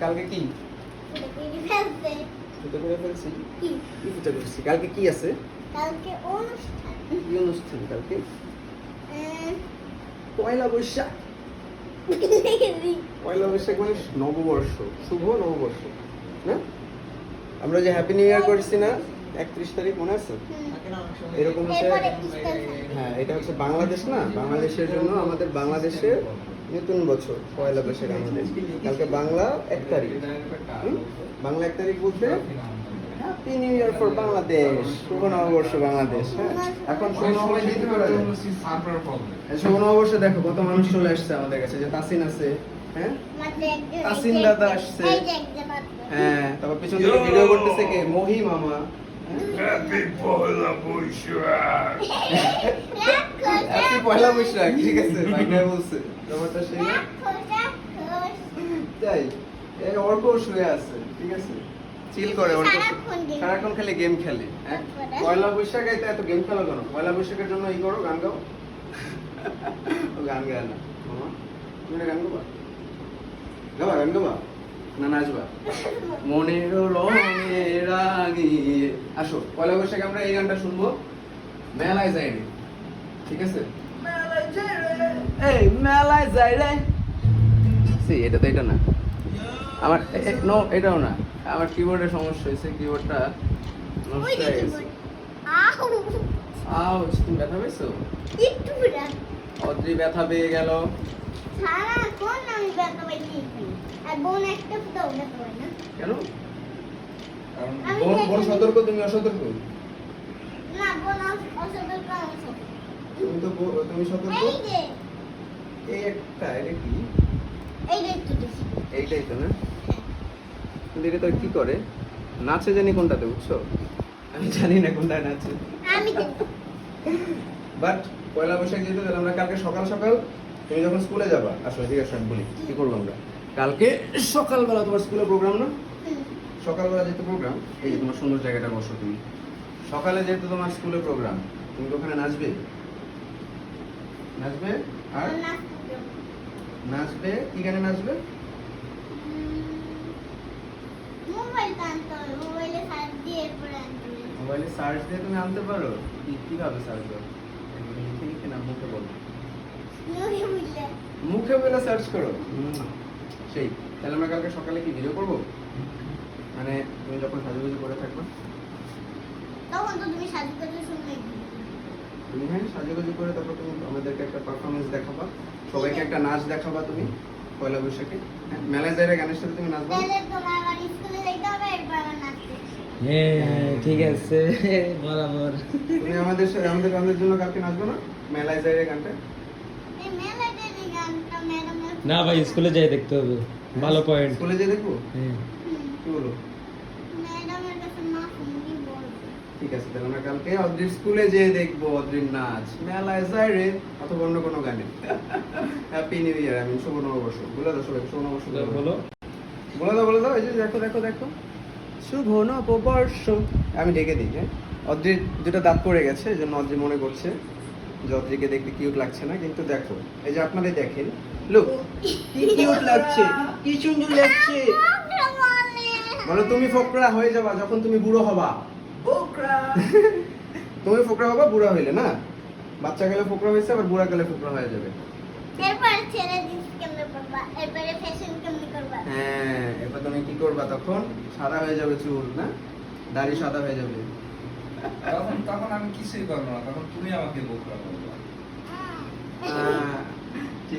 কালকে কি? পুজো করে ফেলছি। কি? পুজো করছি কালকে কি আছে? কালকে অনুষ্ঠান। কি অনুষ্ঠান কালকে? পয়লা বৈশাখ। পয়লা বৈশাখ মানে নববর্ষ। শুভ নববর্ষ না? আমরা যে হ্যাপি নিউ ইয়ার করছি না একত্রিশ তারিখ মনে আছে? এরকম হচ্ছে। হ্যাঁ এটা হচ্ছে বাংলাদেশ না? বাংলাদেশের জন্য আমাদের বাংলাদেশের নতুন বছর পয়লা বৈশাখ আমাদের। কালকে বাংলা এক তারিখ। বাংলা এক তারিখ বলতে? Happy new year for Bangladesh শুভ নববর্ষ বাংলাদেশ হ্যাঁ? এখন শুভ নববর্ষ এই শুভ নববর্ষে দেখো কত মানুষ চলে আসছে আমাদের কাছে। যে তাসিন আছে হ্যাঁ? তাসিন দাদা আসছে। হ্যাঁ তারপর পিছন থেকে ভিডিও করতেছে কে? মহি মামা। Happy পয়লা বৈশাখ রাক্ষস, হ্যাপি পয়লা বৈশাখ ঠিক আছে ভাইটা বলছে ব্যাপারটা সেই না রাক্ষস, রাক্ষস। তাই এই অর্ক শুয়ে আছে ঠিক আছে? চিল করে অর্ক সারাক্ষণ খালি গেম খেলে পয়লা বৈশাখে তো এত গেম খেলো কেন? পয়লা বৈশাখের জন্য ই করো গান গাও। গান গায় না। তুমি না গান গাবা? গাবা গান গাবা? না নাচবা মনের রঙে রাঙিয়ে। আসো পয়লা বৈশাখে আমরা এই গানটা শুনব। মেলায় যাই রে। ঠিক আছে? এই মেলায় যাই রে। সি এটা তো এটা না। আমার নো এটাও না। আমার কিবোর্ডের সমস্যা হয়েছে কিবোর্ডটা নষ্ট হয়ে গেছে? আউ, তুমি ব্যথা পেয়েছ? একটু অদ্রি ব্যথা পেয়ে গেল। সারাক্ষণ আমি ব্যথা পাইছি এখানে। আর বোন একটা ফুটাও ব্যথা পায় না। কেন? আমি বোন বোন সতর্ক তুমি অসতর্ক? না, বোন অসতর্ক, আমি সতর্ক। তুমি তো তুমি সতর্ক? এই যে, এই একটা এটা কি? এইটাই তো না? কিন্তু এটা তো কি করে? নাচে জানি কোনটাতে বুঝছ? আমি জানি না কোনটায় নাচে। আমি বাট পয়লা বৈশাখ যেহেতু আমরা কালকে সকাল সকাল তুমি যখন স্কুলে যাবা আসলে ঠিক আছে আমি বলি কি করব আমরা? কালকে সকালবেলা তোমার স্কুলে প্রোগ্রাম না? সকালবেলা যেহেতু প্রোগ্রাম এই যে তোমার সুন্দর জায়গাটা বসো তুমি। সকালে যেহেতু তোমার স্কুলে প্রোগ্রাম তুমি তো ওখানে নাচবে? নাচবে? আর। নাচবে? কি গানে নাচবে। মোবাইলে সার্চ দিয়ে তুমি আনতে পারো। কি কীভাবে সার্চ করো লিখে লিখে না মুখে বলো। মুখে। বলে সার্চ করো। সেই। তাহলে আমরা কালকে সকালে কি ভিডিও করব? মানে তুমি যখন সাজুগুজু করে থাকবে। তখন তো তুমি সাজু করে শুনলে তুমি হ্যাঁ সাজুগুজু করে তারপর তুমি আমাদেরকে একটা পারফরমেন্স দেখাবা। সবাইকে একটা নাচ দেখাবা তুমি পয়লা বৈশাখে। হ্যাঁ, মেলায় যাই গানের সাথে তুমি নাচবা। তাহলে তোমার আবার স্কুলে যাইতে হবে আবার নাচতে। হ্যাঁ ঠিক আছে। বরাবর। তুমি আমাদের আমাদের আমাদের জন্য কালকে নাচবো না? মেলায় যাইরা গানটা এই মেলাতে যে গানটা ম্যাডাম না ভাই স্কুলে যাই দেখতে হবে। ভালো পয়েন্ট স্কুলে যেয়ে দেখব? হ্যাঁ। কি বলো? ঠিক আছে তাহলে আমরা কালকে অদ্রির স্কুলে যেয়ে দেখব অদ্রির নাচ। মেলায় যাই রে অথবা অন্য কোনো গানে। হ্যাপি নিউ ইয়ার আমি শুভ নববর্ষ বলে দাও সবাই শুভ নববর্ষ বলো। বলে দাও বলে দাও এই যে দেখো দেখো দেখো। শুভ নববর্ষ আমি ডেকে দিই হ্যাঁ? অদ্রির দুটো দাঁত পড়ে গেছে এই জন্য অদ্রি মনে করছে যে অদ্রিকে দেখতে কিউট লাগছে না কিন্তু দেখো এই যে আপনারাই দেখেন লুক কি কিউট লাগছে কি সুন্দর লাগছে। বলো তুমি ফোকরা হয়ে যাবা যখন তুমি বুড়ো হবা। তুমি ফোকরা হবা বুড়া হইলে না? বাচ্চা গেলে ফোকরা হয়েছে আবার বুড়া গেলে ফোকরা হয়ে যাবে। এরপর ছেলে জিন্স কেমনে পরবা? এরপরে ফ্যাশন কেমনে করবা? হ্যাঁ এরপর তুমি কি করবা তখন? সাদা হয়ে যাবে চুল না? দাড়ি সাদা হয়ে যাবে। তখন তখন আমি কিছুই করব না তখন তুমি আমাকে বোকরা করবে।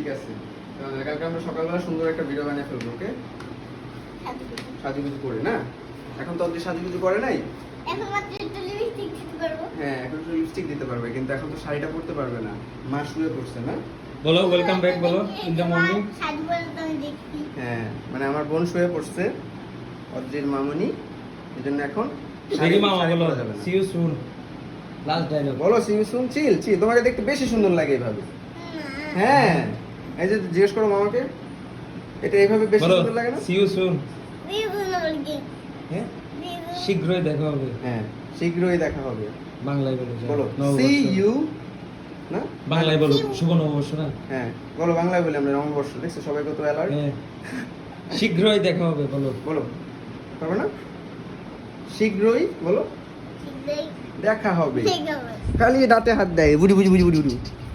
ঠিক আছে। তাহলে কালকে আমরা সকালবেলা সুন্দর একটা ভিডিও বানিয়ে ফেলব ওকে সাজুগুজু করে না? এখন তো অব্দি সাজুগুজু করে নাই? এখন মাত্র একটু লিপস্টিক ঠিক করব হ্যাঁ এখন তো লিপস্টিক দিতে পারবে কিন্তু এখন তো শাড়িটা পরতে পারবে না। মা শুয়ে পড়ছে না? বলো ওয়েলকাম ব্যাক বলো ইন দ্য মর্নিং সাজু বলে তো আমি দেখছি হ্যাঁ মানে আমার বোন শুয়ে পড়ছে অদ্রির মামনি। এই জন্য এখন দেখি শাড়ি- মামা বলো পরা যাবে না। See you soon last dialogue বলো সুন চিল চিল তোমাকে দেখতে বেশি সুন্দর লাগে এভাবে হ্যাঁ। এই যে জিজ্ঞেস করো মামাকে এটা এইভাবে বেশি সুন্দর লাগে না? সি ইউ সুন হ্যাঁ? শীঘ্রই দেখা হবে। হ্যাঁ শীঘ্রই দেখা হবে। বাংলায় বলো বলো সি ইউ না? বাংলায় বলো শুভ নববর্ষ না? হ্যাঁ বলো বাংলায় বলি আমরা নববর্ষ দেখছ? সবাই কত অ্যালার্ট হ্যাঁ। শীঘ্রই দেখা হবে বলো। বলো পারবে না? শীঘ্রই বলো। শীঘ্রই। দেখা হবে। ঠিক হবে। খালি দাঁতে হাত দেয় বুড়ি বুড়ি বুড়ি বুড়ি বুড়ি।